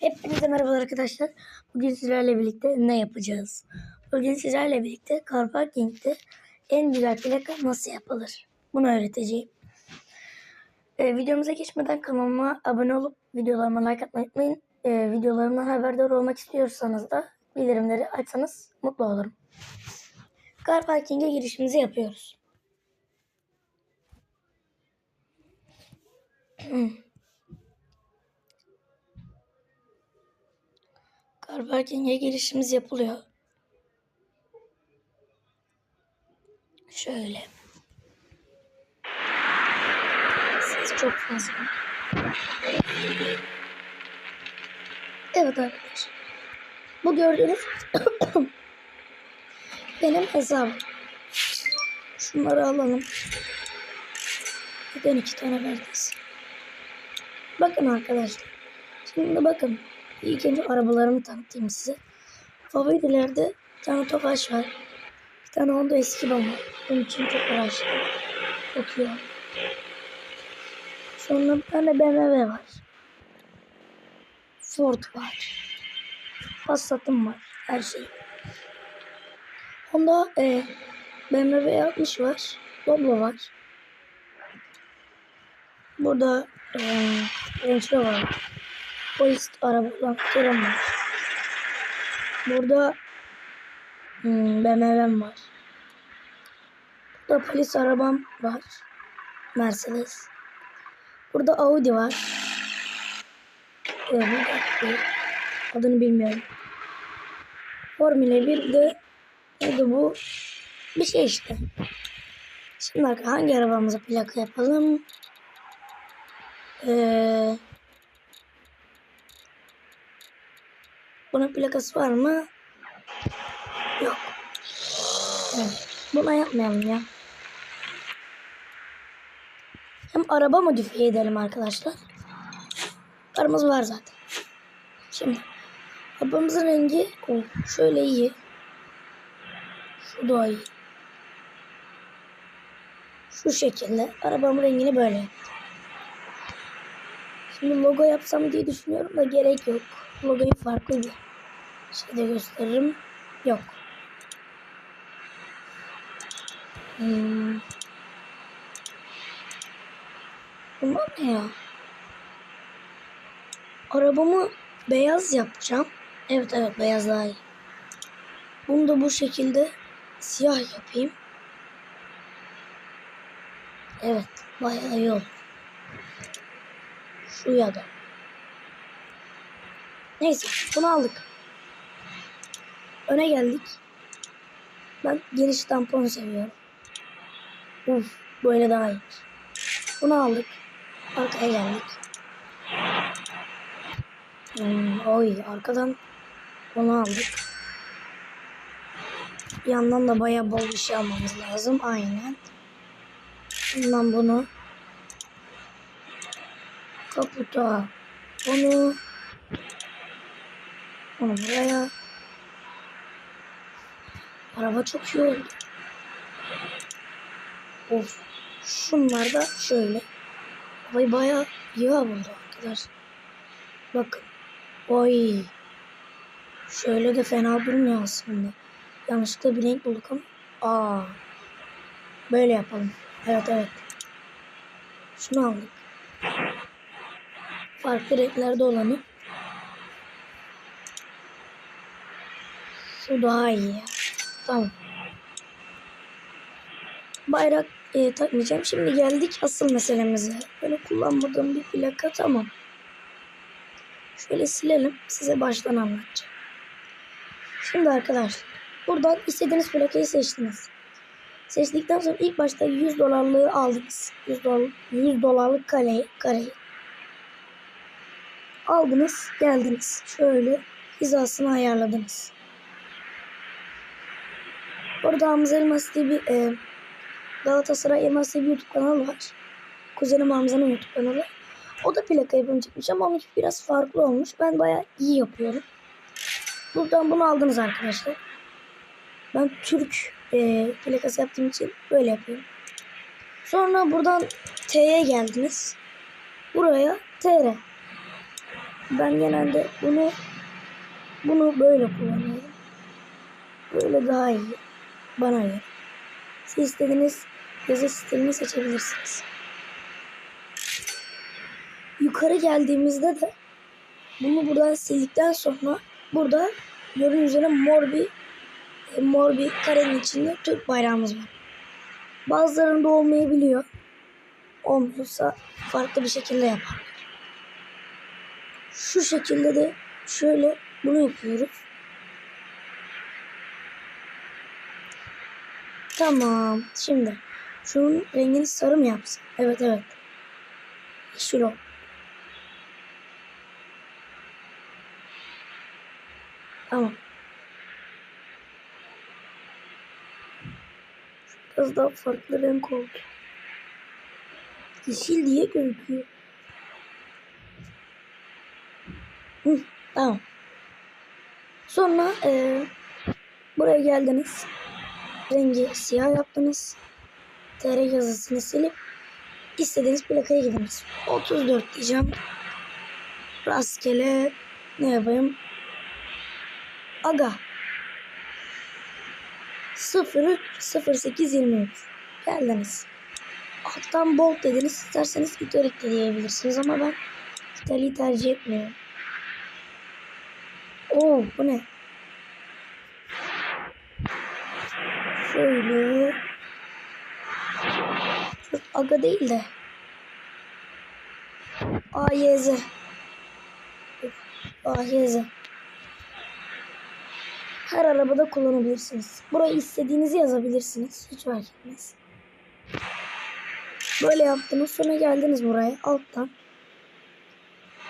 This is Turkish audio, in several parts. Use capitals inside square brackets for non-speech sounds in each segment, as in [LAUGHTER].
Hepinize merhaba arkadaşlar. Bugün sizlerle birlikte ne yapacağız? Bugün sizlerle birlikte Car Parking'de en güzel plaka nasıl yapılır? Bunu öğreteceğim. Ee, videomuza geçmeden kanalıma abone olup videolarıma like atmayı unutmayın. Ee, videolarımdan haberdar olmak istiyorsanız da bildirimleri açsanız mutlu olurum. Car Parking'e girişimizi yapıyoruz. [CLEARS THROAT] Car Parking'e girişimiz yapılıyor. Şöyle. Ses çok fazla. Evet arkadaşlar. Bu gördüğünüz [COUGHS] benim hesabım. Şunları alalım. Neden iki tane verdiniz? Bakın arkadaşlar. Şimdi bakın. İlk önce arabalarımı tanıtayım size. Favorilerde bir tane Tofaş var. Bir tane Honda eski var. Bunun için çok uğraştım. Okuyor. Sonra bir tane BMW var. Ford var. Passat'ım var. Her şey. Honda e, BMW 60 var. Doblo var. Burada e, Range Rover var. Polis araba olan Kerem var. Burada hmm, BMW'm var. Burada polis arabam var. Mercedes. Burada Audi var. Adını bilmiyorum. Formula 1 de neydi bu? Bir şey işte. Şimdi hangi arabamıza plaka yapalım? Eee Bunun plakası var mı? Yok. Evet. Buna yapmayalım ya. Hem araba modifiye edelim arkadaşlar. Paramız var zaten. Şimdi arabamızın rengi oh, şöyle iyi. Şu da iyi. Şu şekilde arabamın rengini böyle. Şimdi logo yapsam diye düşünüyorum da gerek yok. Logoyu farklı bir şeyde gösteririm. Yok. Hmm. Bunlar ne ya? Arabamı beyaz yapacağım. Evet evet beyaz daha iyi. Bunu da bu şekilde siyah yapayım. Evet bayağı iyi olur. Şu ya da. Neyse bunu aldık. Öne geldik. Ben geniş tampon seviyorum. Uf böyle daha iyi. Bunu aldık. Arkaya geldik. Hmm, oy arkadan onu aldık. Yandan da bayağı bol bir şey almamız lazım. Aynen. Bundan bunu kaputa onu onu buraya araba çok iyi oldu. Of şunlar da şöyle. Vay bayağı iyi buldu arkadaşlar. Bakın oy. Şöyle de fena durmuyor aslında. Yanlışlıkla bir renk bulduk ama. Aa böyle yapalım. Evet evet. Şunu aldık. Farklı renklerde olanı. Şu daha iyi ya. Tamam. Bayrak e, takmayacağım. Şimdi geldik asıl meselemize. Böyle kullanmadığım bir plaka tamam. Şöyle silelim. Size baştan anlatacağım. Şimdi arkadaşlar. Buradan istediğiniz plakayı seçtiniz. Seçtikten sonra ilk başta 100 dolarlığı aldınız. 100 dolar 100 dolarlık kareyi, kareyi aldınız geldiniz. Şöyle hizasını ayarladınız. Orada Hamza Elmas diye bir e, Galatasaray Elmas diye bir YouTube kanalı var. Kuzenim Hamza'nın YouTube kanalı. O da plaka yapım çıkmış ama onunki biraz farklı olmuş. Ben bayağı iyi yapıyorum. Buradan bunu aldınız arkadaşlar. Ben Türk e, plakası yaptığım için böyle yapıyorum. Sonra buradan T'ye geldiniz. Buraya TR. Ben genelde bunu bunu böyle kullanıyorum. Böyle daha iyi. Bana göre. Siz istediğiniz yazı stilini seçebilirsiniz. Yukarı geldiğimizde de bunu buradan sildikten sonra burada gördüğünüz üzere mor bir e, mor bir karenin içinde Türk bayrağımız var. Bazılarında olmayabiliyor. Olmuyorsa farklı bir şekilde yapar. Şu şekilde de şöyle bunu yapıyoruz. Tamam. Şimdi şunun rengini sarı mı yapsın? Evet evet. Yeşil o. Tamam. Biraz daha farklı renk oldu. Yeşil diye gözüküyor. Hı, tamam. Sonra eee, buraya geldiniz. Rengi siyah yaptınız. TR yazısını silip istediğiniz plakaya gidiniz. 34 diyeceğim. Rastgele ne yapayım? Aga 03 0823 geldiniz. Alttan bold dediniz. İsterseniz italik de diyebilirsiniz ama ben italiği tercih etmiyorum. Oo bu ne? Şöyle. Çok aga değil de. AYZ. AYZ. Her arabada kullanabilirsiniz. Buraya istediğinizi yazabilirsiniz. Hiç fark etmez. Böyle yaptınız. Sonra geldiniz buraya alttan.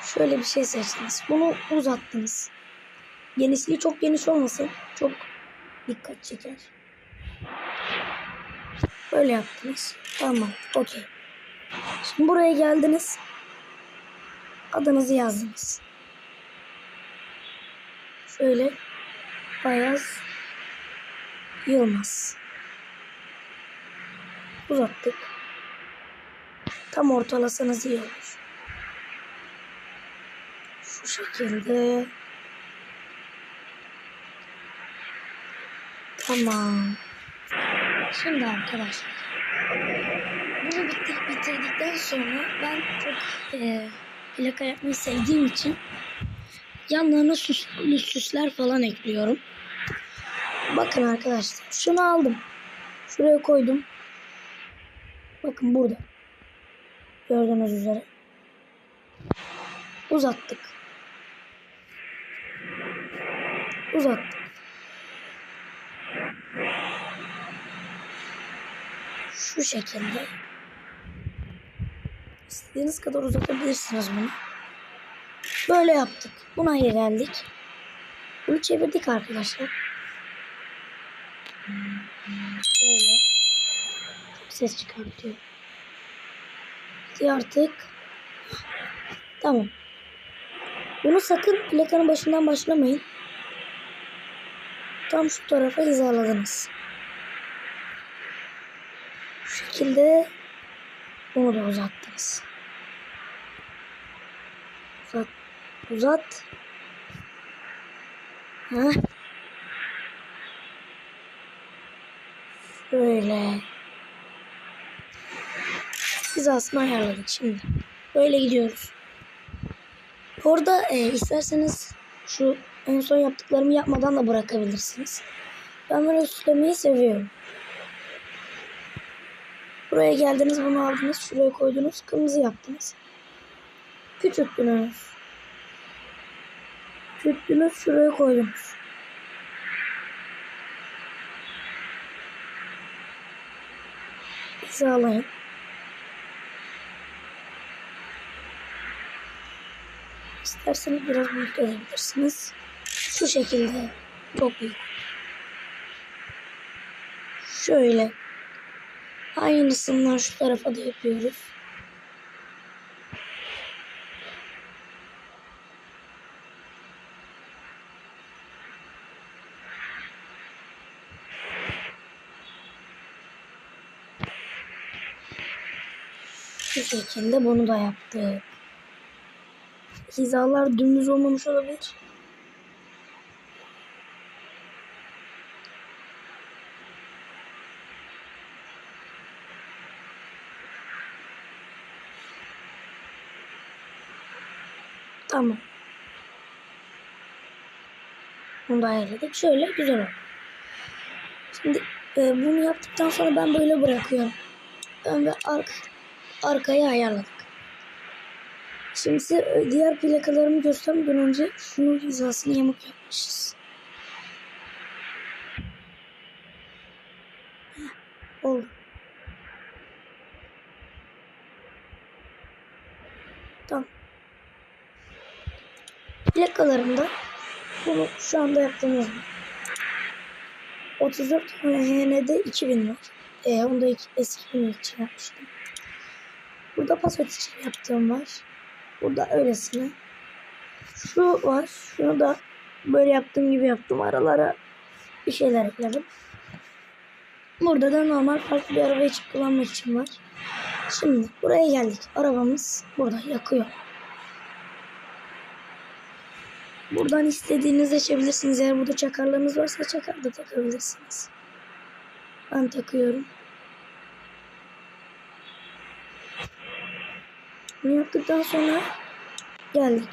Şöyle bir şey seçtiniz. Bunu uzattınız. Genişliği çok geniş olmasın. Çok dikkat çeker. Böyle yaptınız. Tamam. Okey. Şimdi buraya geldiniz. Adınızı yazdınız. Şöyle Ayaz Yılmaz. Uzattık. Tam ortalasanız iyi olur. Şu şekilde. Tamam. Şimdi arkadaşlar. Bunu bitir, bitirdikten sonra ben çok e, plaka yapmayı sevdiğim için yanlarına süslü süsler falan ekliyorum. Bakın arkadaşlar. Şunu aldım. Şuraya koydum. Bakın burada. Gördüğünüz üzere. Uzattık. Uzattık. Şu şekilde. İstediğiniz kadar uzatabilirsiniz bunu. Böyle yaptık. Buna geldik. Bunu çevirdik arkadaşlar. Şöyle. Çok ses çıkartıyor. Hadi artık. Tamam. Bunu sakın plakanın başından başlamayın. Tam şu tarafa hizaladınız. Şekilde bunu da uzattınız. Uzat. Uzat. Ha? Böyle. Hizasını ayarladık şimdi. Böyle gidiyoruz. Orada e, isterseniz şu en son yaptıklarımı yapmadan da bırakabilirsiniz. Ben böyle süslemeyi seviyorum. Buraya geldiniz bunu aldınız. Şuraya koydunuz. Kırmızı yaptınız. Küçülttünüz. Küçülttünüz. Şuraya koydunuz. Hizalayın. İsterseniz biraz büyük edebilirsiniz. Şu şekilde. Çok büyük. Şöyle. Aynısından şu tarafa da yapıyoruz. Şu şekilde bunu da yaptık. hizalar dümdüz olmamış olabilir. Tamam. Bunu da ayarladık. Şöyle güzel oldu. Şimdi e, bunu yaptıktan sonra ben böyle bırakıyorum. Ön ve arka, arkayı ayarladık. Şimdi size e, diğer plakalarımı göstermeden önce şunun hizasını yamuk yapmışız. Heh, oldu. Tamam. Plakalarımda bunu şu anda yaptığımız gibi. 34 HN'de 2000 var. E, onda iki- eski bir için yapmıştım. Burada password için yaptığım var. Burada öylesine. Şu var. Şunu da böyle yaptığım gibi yaptım. Aralara bir şeyler ekledim. Burada da normal farklı bir araba için kullanmak için var. Şimdi buraya geldik. Arabamız burada yakıyor. Buradan istediğinizi açabilirsiniz. Eğer burada çakarlarınız varsa çakar da takabilirsiniz. Ben takıyorum. Bunu yaptıktan sonra geldik.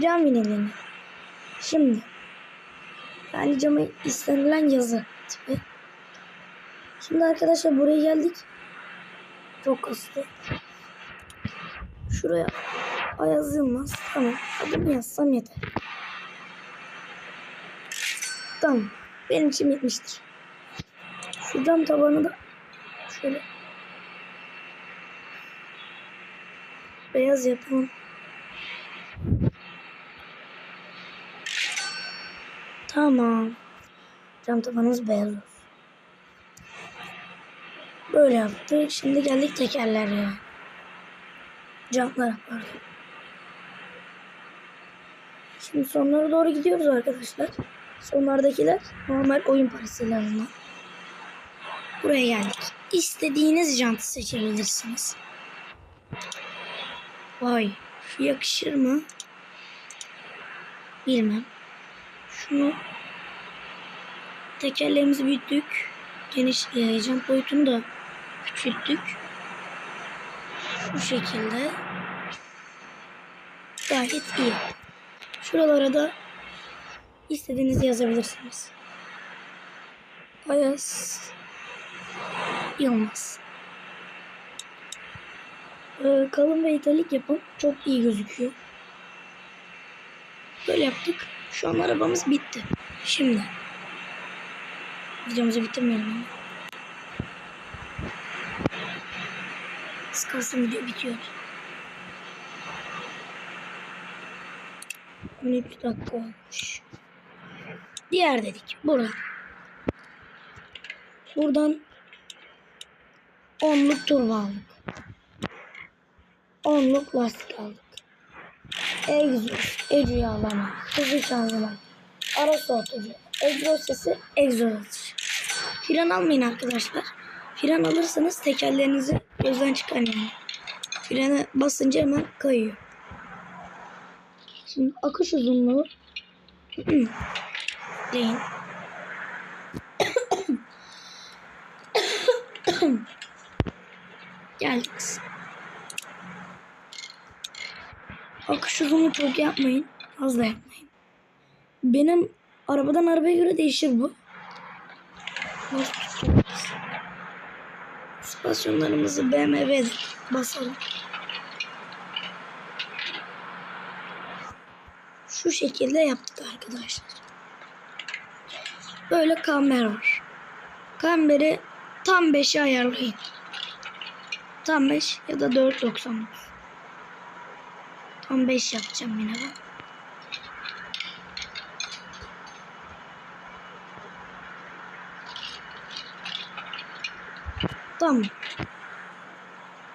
Cam viniline. Şimdi yani cama istenilen yazı tipi. Şimdi arkadaşlar buraya geldik. Çok kastı. Şuraya Ayaz Yılmaz. Tamam. Adımı yazsam yeter. Tamam. Benim için bitmiştir. Şu cam tabanı da şöyle beyaz yapalım. Tamam. Cam tabanımız beyaz olsun. Böyle yaptık. Şimdi geldik tekerlere. Camlara pardon. Şimdi sonlara doğru gidiyoruz arkadaşlar. Sonlardakiler normal oyun parasıyla alınan. Buraya geldik. İstediğiniz jantı seçebilirsiniz. Vay. Şu yakışır mı? Bilmem. Şunu tekerlerimizi büyüttük. Geniş e, jant boyutunu da küçülttük. Şu şekilde. Gayet iyi. Şuralara da istediğinizi yazabilirsiniz. Ayas Yılmaz. Ee, kalın ve italik yapın. Çok iyi gözüküyor. Böyle yaptık. Şu an arabamız bitti. Şimdi videomuzu bitirmeyelim ama. Az kalsın video bitiyor. 13 dakika olmuş. Diğer dedik. Buradan. Buradan onluk turbo aldık. Onluk lastik aldık. Egzoz, ecü yağlama, hızlı şanzıman, ara soğutucu, egzoz sesi, egzoz atışı. Fren almayın arkadaşlar. Fren alırsanız tekerlerinizi gözden çıkarmayın. Frene basınca hemen kayıyor. Şimdi akış uzunluğu [CLEARS THROAT] deyin. Geldik. Akış uzunluğu çok yapmayın. Az yapmayın. Benim arabadan arabaya göre değişir bu. Spasyonlarımızı BMW'de basalım. Şu şekilde yaptık arkadaşlar. Böyle kamber var. Kamberi tam 5'e ayarlayın. Tam 5 ya da 4.99. Tam 5 yapacağım yine ben. Tamam.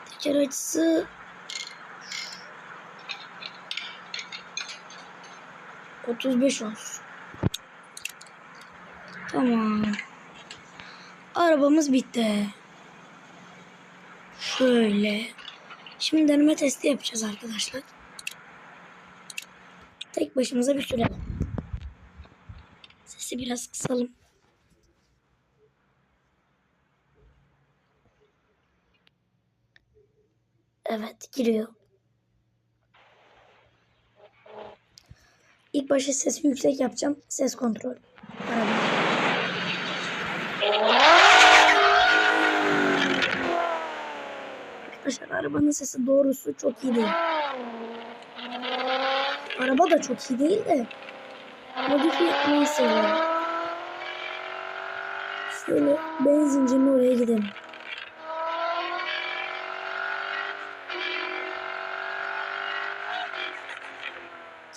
Teker açısı Otuz beş olsun. Tamam. Arabamız bitti. Şöyle. Şimdi deneme testi yapacağız arkadaşlar. tek başımıza bir sürelim. Sesi biraz kısalım. Evet giriyor. İlk başta sesi yüksek yapacağım. Ses kontrol. Araba. Arkadaşlar arabanın sesi doğrusu çok iyi değil. Araba da çok iyi değil de modifiye etmeyi seviyorum. Şöyle benzincinin oraya gidelim.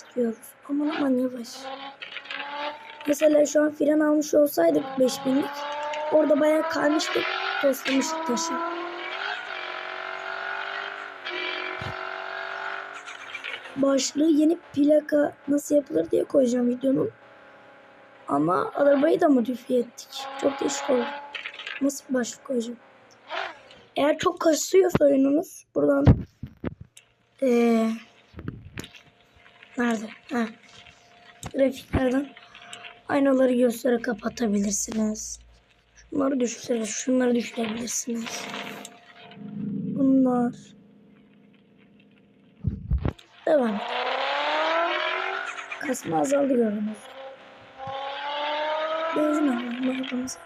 Gidiyoruz. Aman aman yavaş. Mesela şu an fren almış olsaydık 5000'lik orada bayağı kaymıştık. Toslamıştık taşı. Başlığı yeni plaka nasıl yapılır diye koyacağım videonun. Ama arabayı da modifiye ettik. Çok değişik oldu. Nasıl bir başlık koyacağım? Eğer çok kasıyorsa oyununuz buradan ee, nerede? Ha. Grafiklerden aynaları göstere kapatabilirsiniz. Şunları düşürseniz şunları düşürebilirsiniz. Bunlar Devam. Kasma azaldı gördünüz. Benzin alalım arabamıza.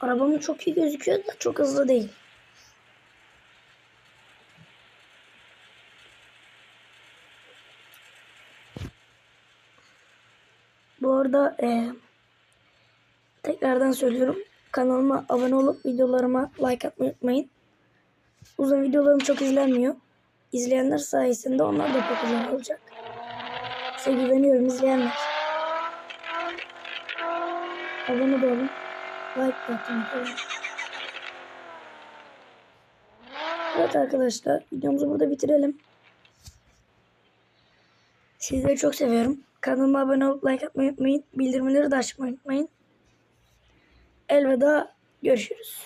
Arabamın çok iyi gözüküyor da çok hızlı değil. Arada eee Tekrardan söylüyorum. Kanalıma abone olup videolarıma like atmayı unutmayın. Uzun videolarım çok izlenmiyor. İzleyenler sayesinde onlar da popüler olacak. Size güveniyorum izleyenler. Abone olun. Like de atın. Evet arkadaşlar videomuzu burada bitirelim. Sizleri çok seviyorum. Kanalıma abone olup like atmayı unutmayın. Bildirimleri de açmayı unutmayın. Elveda görüşürüz.